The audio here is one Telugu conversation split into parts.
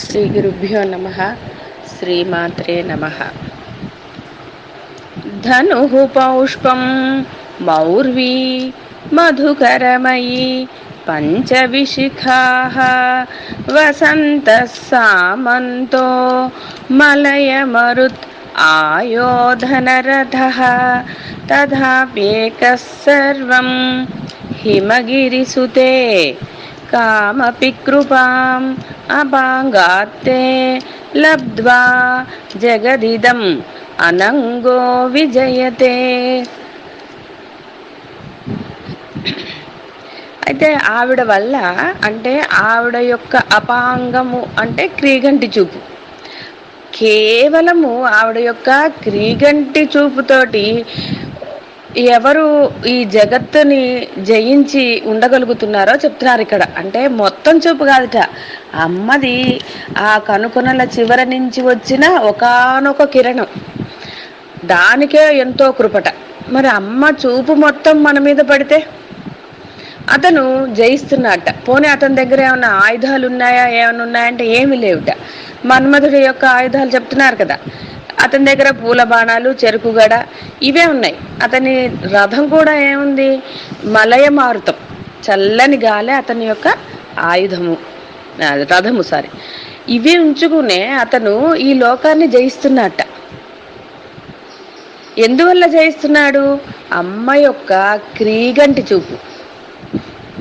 శ్రీ గురుభ్యో నమ శ్రీమాత్రే నమ ధను పౌష్పం మౌర్వీ మధుకరమయీ పంచవిశిఖా వసంత సామంతో మలయమరుత్ ఆయోధనరథ తథాప్యేకः సర్వం హిమగిరిసుతే కామపి కృపాం అపాంగాత్తే లబ్ధ్వా జగదిదం అనంగో విజయతే అయితే ఆవిడ వల్ల అంటే ఆవిడ యొక్క అపాంగము అంటే క్రీగంటి చూపు. కేవలము ఆవిడ యొక్క క్రీగంటి చూపుతోటి ఎవరు ఈ జగత్తుని జయించి ఉండగలుగుతున్నారో చెప్తున్నారు ఇక్కడ. అంటే మొత్తం చూపు కాదుట. అమ్మది ఆ కనుకొనల చివర నుంచి వచ్చిన ఒకానొక కిరణం. దానికే ఎంతో కృపట. మరి అమ్మ చూపు మొత్తం మన మీద పడితే? అతను జయిస్తున్నట్ట పోనీ అతని దగ్గర ఏమైనా ఆయుధాలు ఉన్నాయా ఏమైనా ఉన్నాయంటే ఏమి లేవుట. మన్మధుడి యొక్క ఆయుధాలు చెప్తున్నారు కదా. అతని దగ్గర పూల బాణాలు చెరుకు గడ ఇవే ఉన్నాయి. అతని రథం కూడా ఏముంది? మలయ మారుతం. చల్లని గాలే అతని యొక్క ఆయుధము. రథము సారీ ఇవి ఉంచుకునే అతను ఈ లోకాన్ని జయిస్తున్నట్ట. ఎందువల్ల జయిస్తున్నాడు? అమ్మ యొక్క క్రీగంటి చూపు.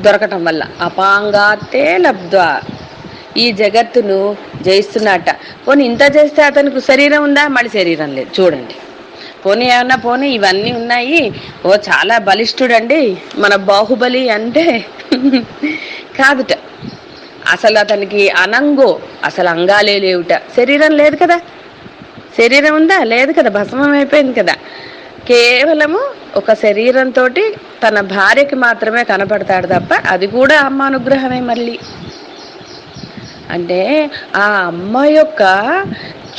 దొరకటం వల్ల. అపాంగాతే లబ్ధ్వా. ఈ జగత్తును జయిస్తున్నట్ట పోనీ ఇంత చేస్తే అతనికి శరీరం ఉందా? మళ్ళీ శరీరం లేదు. చూడండి. పోనీ ఏమన్నా పోనీ ఇవన్నీ ఉన్నాయి. ఓ చాలా బలిష్ఠుడండి. మన బాహుబలి అంటే కాదుట. అసలు అతనికి అనంగో అసలు అంగాలే లేవుట. శరీరం లేదు కదా? శరీరం ఉందా? లేదు కదా. భస్మం అయిపోయింది కదా. కేవలము ఒక శరీరంతో తన భార్యకి మాత్రమే కనపడతాడు తప్ప అది కూడా అమ్మ అనుగ్రహమే మళ్ళీ. అంటే ఆ అమ్మ యొక్క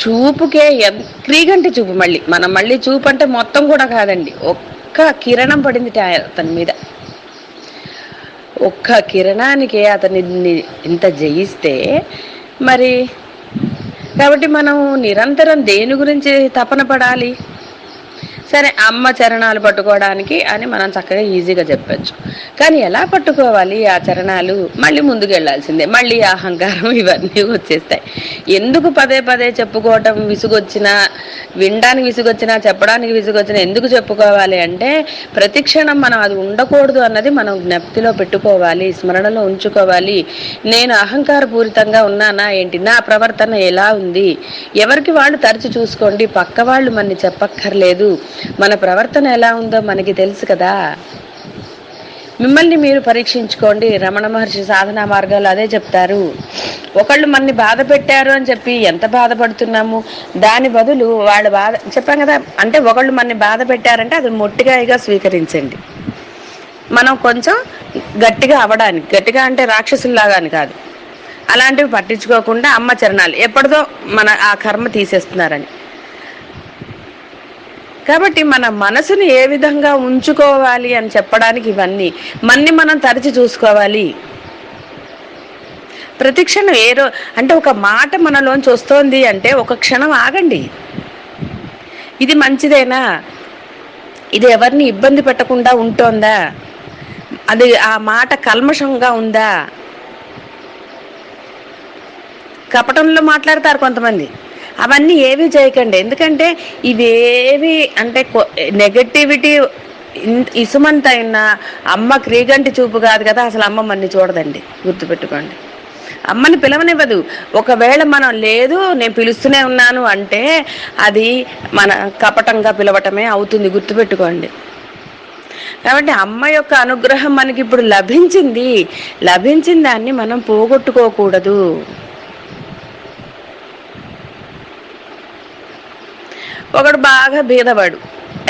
చూపుకే ఎన్- క్రీగంటి చూపు మళ్ళీ. మనం మళ్ళీ చూపు అంటే మొత్తం కూడా కాదండి. ఒక్క కిరణం పడింది అతని మీద. ఒక్క కిరణానికే అతన్ని ఇంత జయిస్తే మరి కాబట్టి మనం నిరంతరం దేని గురించి తపన పడాలి? సరే అమ్మ చరణాలు పట్టుకోవడానికి అని మనం చక్కగా ఈజీగా చెప్పచ్చు. కానీ ఎలా పట్టుకోవాలి ఆ చరణాలు? మళ్ళీ ముందుకు వెళ్ళాల్సిందే మళ్ళీ అహంకారం ఇవన్నీ వచ్చేస్తాయి. ఎందుకు పదే పదే చెప్పుకోవటం విసుగొచ్చినా వినడానికి విసుగొచ్చినా చెప్పడానికి విసుగొచ్చినా ఎందుకు చెప్పుకోవాలి అంటే ప్రతిక్షణం మనం అది ఉండకూడదు అన్నది మనం జ్ఞప్తిలో పెట్టుకోవాలి స్మరణలో ఉంచుకోవాలి. నేను అహంకార పూరితంగా ఉన్నానా ఏంటి? నా ప్రవర్తన ఎలా ఉంది? ఎవరికి వాళ్ళు తరచు చూసుకోండి. పక్క వాళ్ళు మన చెప్పక్కర్లేదు. మన ప్రవర్తన ఎలా ఉందో మనకి తెలుసు కదా. మిమ్మల్ని మీరు పరీక్షించుకోండి. రమణ మహర్షి సాధనా మార్గాలు అదే చెప్తారు. ఒకళ్ళు మనని బాధ పెట్టారు అని చెప్పి ఎంత బాధపడుతున్నాము? దాని బదులు వాళ్ళు బాధ చెప్పాం కదా. అంటే ఒకళ్ళు మనని బాధ పెట్టారంటే అది మొట్టిగాయిగా స్వీకరించండి. మనం కొంచెం గట్టిగా అవడానికి గట్టిగా అంటే రాక్షసుల్లాగా అని కాదు. అలాంటివి పట్టించుకోకుండా అమ్మ చరణాలు. ఎప్పటిదో మన ఆ కర్మ తీసేస్తున్నారని. కాబట్టి మన మనసుని ఏ విధంగా ఉంచుకోవాలి అని చెప్పడానికి ఇవన్నీ మన్ని మనం తరచి చూసుకోవాలి. ప్రతి క్షణం ఏ రో అంటే ఒక మాట మనలోంచి వస్తోంది అంటే ఒక క్షణం ఆగండి. ఇది మంచిదేనా? ఇది ఎవరిని ఇబ్బంది పెట్టకుండా ఉంటోందా? అది ఆ మాట కల్మషంగా ఉందా? కపటంలో మాట్లాడతారు కొంతమంది. అవన్నీ ఏవి చేయకండి. ఎందుకంటే ఇవేవి అంటే నెగటివిటీ ఇసుమంత అయినా అమ్మ క్రీగంటి చూపు కాదు కదా అసలు అమ్మ మన్ని చూడదండి. గుర్తుపెట్టుకోండి. అమ్మని పిలవనివ్వదు. ఒకవేళ మనం లేదు నేను పిలుస్తూనే ఉన్నాను అంటే అది మన కపటంగా పిలవటమే అవుతుంది. గుర్తుపెట్టుకోండి. కాబట్టి అమ్మ యొక్క అనుగ్రహం మనకి ఇప్పుడు లభించింది. లభించిన దాన్ని మనం పోగొట్టుకోకూడదు. ఒకడు బాగా బీదవాడు.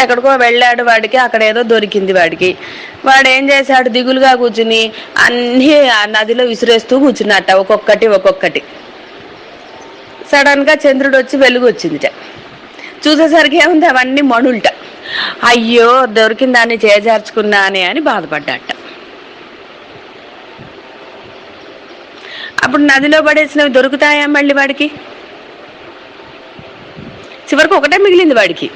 ఎక్కడికో వెళ్ళాడు వాడికి అక్కడ ఏదో దొరికింది వాడికి. వాడు ఏం చేశాడు? దిగులుగా కూర్చుని అన్నీ ఆ నదిలో విసిరేస్తూ కూర్చున్నట్ట ఒక్కొక్కటి ఒక్కొక్కటి. సడన్గా చంద్రుడు వచ్చి వెలుగు వచ్చిందిట. చూసేసరికి ఏముంది? అవన్నీ మణుల్ట. అయ్యో దొరికిన దాన్ని చేజార్చుకున్నానే అని బాధపడ్డాట. అప్పుడు నదిలో పడేసినవి దొరుకుతాయా మళ్ళీ వాడికి? చివరికి ఒకటే మిగిలింది వాడికి.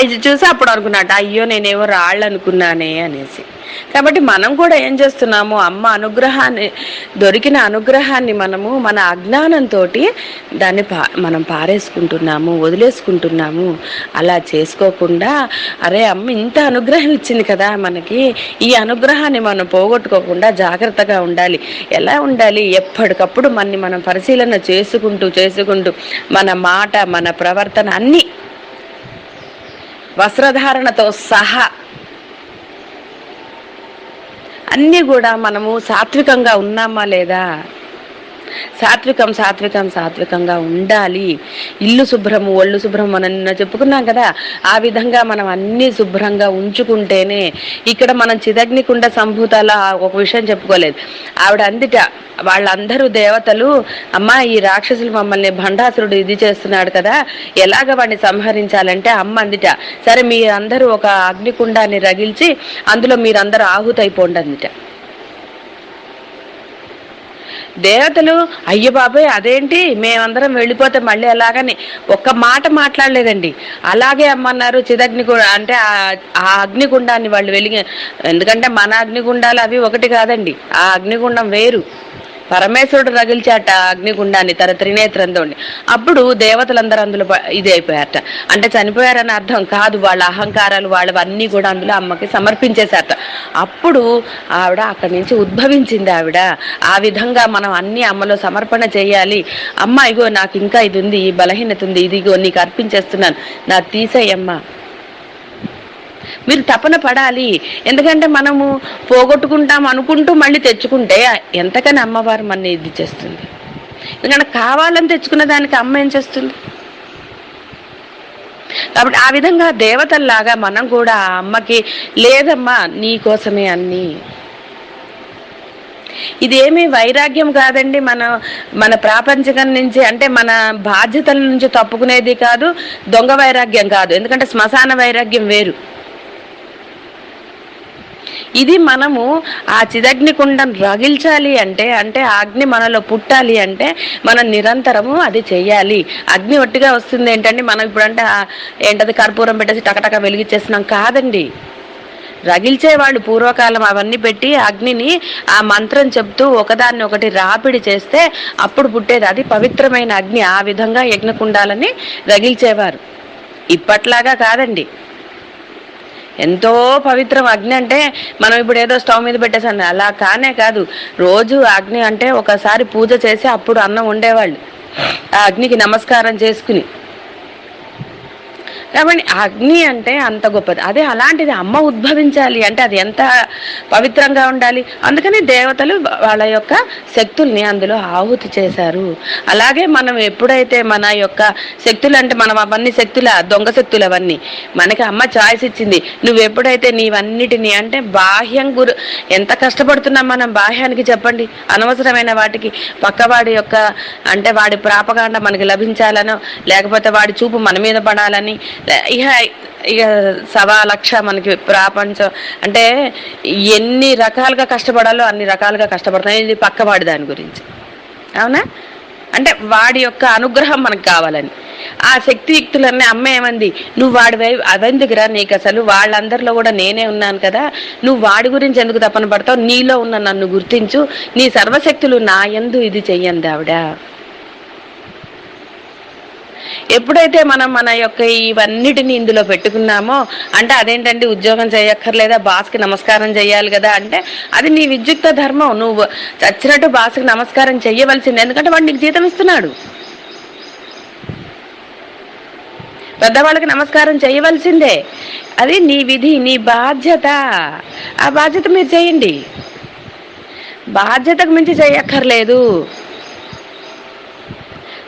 అది చూసి అప్పుడు అనుకున్నట్టు అయ్యో నేనేవో రాళ్ళు అనుకున్నానే అనేసి. కాబట్టి మనం కూడా ఏం చేస్తున్నాము అమ్మ అనుగ్రహాన్ని దొరికిన అనుగ్రహాన్ని మనము మన అజ్ఞానంతో దాన్ని పా మనం పారేసుకుంటున్నాము వదిలేసుకుంటున్నాము. అలా చేసుకోకుండా అరే అమ్మ ఇంత అనుగ్రహం ఇచ్చింది కదా మనకి ఈ అనుగ్రహాన్ని మనం పోగొట్టుకోకుండా జాగ్రత్తగా ఉండాలి. ఎలా ఉండాలి? ఎప్పటికప్పుడు మనని మనం పరిశీలన చేసుకుంటూ చేసుకుంటూ మన మాట మన ప్రవర్తన అన్నీ వస్త్రధారణతో సహా అన్నీ కూడా మనము సాత్వికంగా ఉన్నామా లేదా? సాత్వికం సాత్వికం సాత్వికంగా ఉండాలి. ఇల్లు శుభ్రము ఒళ్ళు శుభ్రం మనం నిన్న చెప్పుకున్నాం కదా. ఆ విధంగా మనం అన్ని శుభ్రంగా ఉంచుకుంటేనే ఇక్కడ మనం చిదగ్నికుండ సంభూతాల ఒక విషయం చెప్పుకోలేదు. ఆవిడ అందిట వాళ్ళందరూ దేవతలు అమ్మ ఈ రాక్షసులు మమ్మల్ని భండాసురుడు ఇది చేస్తున్నాడు కదా ఎలాగ వాడిని సంహరించాలంటే అమ్మ అందిట. సరే మీరందరూ ఒక అగ్నికుండాన్ని రగిల్చి అందులో మీరందరూ ఆహుతైపోండి అందిట దేవతలు అయ్యబాబోయ్ అదేంటి? మేమందరం వెళ్ళిపోతే మళ్ళీ ఎలాగని? ఒక్క మాట మాట్లాడలేదండి. అలాగే అమ్మన్నారు చిదగ్ని అంటే ఆ- ఆ అగ్నిగుండాన్ని వాళ్ళు వెలిగి ఎందుకంటే మన అగ్నిగుండాలు అవి ఒకటి కాదండి. ఆ అగ్నిగుండం వేరు. పరమేశ్వరుడు రగిల్చాట అగ్నిగుండాన్ని తన. త్రినేత్రంతో అప్పుడు దేవతలందరూ అందులో ఇది అయిపోయారట. అంటే చనిపోయారని అర్థం కాదు వాళ్ళ అహంకారాలు వాళ్ళవన్నీ కూడా అందులో అమ్మకి సమర్పించేశారట. అప్పుడు ఆవిడ అక్కడి నుంచి ఉద్భవించింది ఆవిడ. ఆ విధంగా మనం అన్ని అమ్మలో సమర్పణ చేయాలి. అమ్మ ఇగో నాకు ఇంకా ఇది ఉంది ఈ బలహీనత ఉంది ఇదిగో నీకు అర్పించేస్తున్నాను. నా తీసేయమ్మా. మీరు తపన పడాలి. ఎందుకంటే మనము పోగొట్టుకుంటాం అనుకుంటూ మళ్ళీ తెచ్చుకుంటే ఎంతకని అమ్మవారు మన ఇది చేస్తుంది. ఎందుకంటే కావాలని తెచ్చుకున్న దానికి అమ్మ ఏం చేస్తుంది? కాబట్టి ఆ విధంగా దేవతల్లాగా మనం కూడా ఆ అమ్మకి లేదమ్మా నీ కోసమే అన్నీ. ఇదేమీ వైరాగ్యం కాదండి మన మన ప్రాపంచకం నుంచి అంటే మన బాధ్యతల నుంచి తప్పుకునేది కాదు దొంగ వైరాగ్యం కాదు. ఎందుకంటే శ్మశాన వైరాగ్యం వేరు. ఇది మనము ఆ చిదగ్ని కుండం రగిల్చాలి అంటే అంటే అగ్ని మనలో పుట్టాలి అంటే మనం నిరంతరము అది చెయ్యాలి అగ్ని ఒట్టిగా వస్తుంది ఏంటంటే మనం ఇప్పుడంటే ఏంటది కర్పూరం పెట్టేసి టకటక వెలిగించేస్తున్నాం కాదండి. రగిల్చే వాళ్ళు పూర్వకాలం అవన్నీ పెట్టి అగ్నిని ఆ మంత్రం చెప్తూ ఒకదాన్ని ఒకటి రాపిడి చేస్తే అప్పుడు పుట్టేది అది పవిత్రమైన అగ్ని. ఆ విధంగా యజ్ఞకుండాలని రగిల్చేవారు. ఇప్పట్లాగా కాదండి. ఎంతో పవిత్రం అగ్ని అంటే మనం ఇప్పుడు ఏదో స్టవ్ మీద పెట్టేసాను అలా కానే కాదు. రోజు అగ్ని అంటే ఒకసారి పూజ చేసి అప్పుడు అన్నం ఉండేవాళ్ళు ఆ అగ్నికి నమస్కారం చేసుకుని. కాబట్టి అగ్ని అంటే అంత గొప్పది. అదే అలాంటిది అమ్మ ఉద్భవించాలి అంటే అది ఎంత పవిత్రంగా ఉండాలి? అందుకని దేవతలు వాళ్ళ యొక్క శక్తుల్ని అందులో ఆహుతి చేశారు. అలాగే మనం ఎప్పుడైతే మన యొక్క శక్తులు అంటే మనం అవన్నీ శక్తుల దొంగ శక్తులు అవన్నీ మనకి అమ్మ చాయిస్ ఇచ్చింది నువ్వు ఎప్పుడైతే నీవన్నిటిని అంటే బాహ్యం గురు ఎంత కష్టపడుతున్నాం మనం బాహ్యానికి చెప్పండి? అనవసరమైన వాటికి పక్కవాడి యొక్క అంటే వాడి ప్రాపగాండ మనకి లభించాలనో లేకపోతే వాడి చూపు మన మీద పడాలని ఇక ఇక సవా లక్ష మనకి ప్రపంచం. అంటే ఎన్ని రకాలుగా కష్టపడాలో అన్ని రకాలుగా కష్టపడతాయి ఇది పక్కవాడి దాని గురించి. అవునా? అంటే వాడి యొక్క అనుగ్రహం మనకు కావాలని. ఆ శక్తియుక్తులన్నీ అమ్మ ఏమంది? నువ్వు వాడి వై అవెందుకురా నీకు అసలు వాళ్ళందరిలో కూడా నేనే ఉన్నాను కదా. నువ్వు వాడి గురించి ఎందుకు తప్పన పడతావు? నీలో ఉన్న నన్ను గుర్తించు. నీ సర్వశక్తులు నా యందు ఇది చెయ్యంది ఆవిడ. ఎప్పుడైతే మనం మన యొక్క ఇవన్నిటిని ఇందులో పెట్టుకున్నామో అంటే అదేంటంటే ఉద్యోగం చేయక్కర్లేదా బాస్కి నమస్కారం చేయాలి కదా అంటే అది నీ విద్యుక్త ధర్మం. నువ్వు చచ్చినట్టు బాస్కి నమస్కారం చెయ్యవలసింది ఎందుకంటే వాడు నీకు జీతం ఇస్తున్నాడు. పెద్దవాళ్ళకి నమస్కారం చేయవలసిందే. అది నీ విధి నీ బాధ్యత. ఆ బాధ్యత మీరు చేయండి. బాధ్యతకు మించి చేయక్కర్లేదు.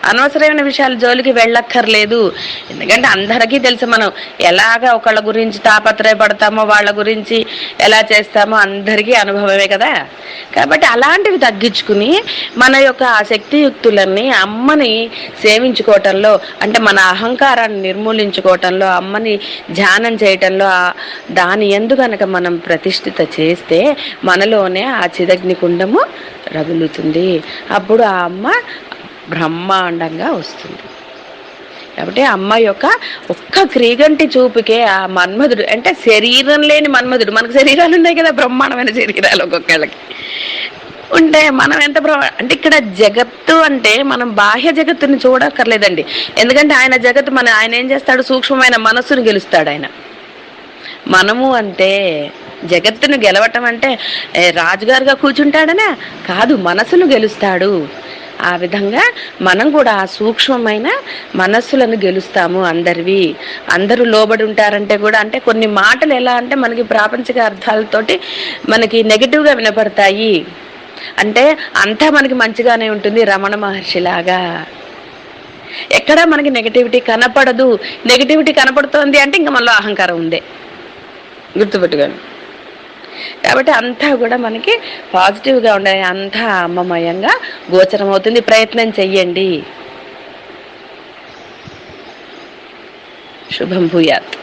అనవసరమైన విషయాలు జోలికి వెళ్ళక్కర్లేదు. ఎందుకంటే అందరికీ తెలుసు మనం ఎలాగ ఒకళ్ళ గురించి తాపత్రయపడతామో వాళ్ళ గురించి ఎలా చేస్తామో అందరికీ అనుభవమే కదా. కాబట్టి అలాంటివి తగ్గించుకుని మన యొక్క ఆ శక్తియుక్తులన్నీ అమ్మని సేవించుకోవటంలో అంటే మన అహంకారాన్ని నిర్మూలించుకోవటంలో అమ్మని ధ్యానం చేయటంలో దాని ఎందు కనుక మనం ప్రతిష్ఠిత చేస్తే మనలోనే ఆ చిదగ్ని కుండము రగులుతుంది. అప్పుడు ఆ అమ్మ బ్రహ్మాండంగా వస్తుంది. కాబట్టి అమ్మ యొక్క ఒక్క క్రీగంటి చూపుకే ఆ మన్మధుడు అంటే శరీరం లేని మన్మధుడు మనకు శరీరాలు ఉన్నాయి కదా బ్రహ్మాండమైన శరీరాలు ఒక్కొక్కళ్ళకి. ఉంటే మనం ఎంత అంటే ఇక్కడ జగత్తు అంటే మనం బాహ్య జగత్తుని చూడక్కర్లేదండి. ఎందుకంటే ఆయన జగత్తు మన ఆయన ఏం చేస్తాడు? సూక్ష్మమైన మనస్సును గెలుస్తాడు ఆయన. మనము అంటే జగత్తును గెలవటం అంటే రాజుగారుగా కూర్చుంటాడనే? కాదు మనసును గెలుస్తాడు. ఆ విధంగా మనం కూడా ఆ సూక్ష్మమైన మనస్సులను గెలుస్తాము అందరివి. అందరూ లోబడి ఉంటారంటే కూడా అంటే కొన్ని మాటలు ఎలా అంటే మనకి ప్రాపంచిక అర్థాలతోటి మనకి నెగిటివ్గా వినపడతాయి. అంటే అంతా మనకి మంచిగానే ఉంటుంది రమణ మహర్షిలాగా ఎక్కడా మనకి నెగటివిటీ కనపడదు. నెగటివిటీ కనపడుతోంది అంటే ఇంకా మనలో అహంకారం ఉందే. గుర్తుపెట్టుకోండి. కాబట్టి అంతా కూడా మనకి పాజిటివ్గా ఉండే అంతా అమ్మమయంగా గోచరం అవుతుంది ప్రయత్నం చెయ్యండి. శుభం భూయాత్.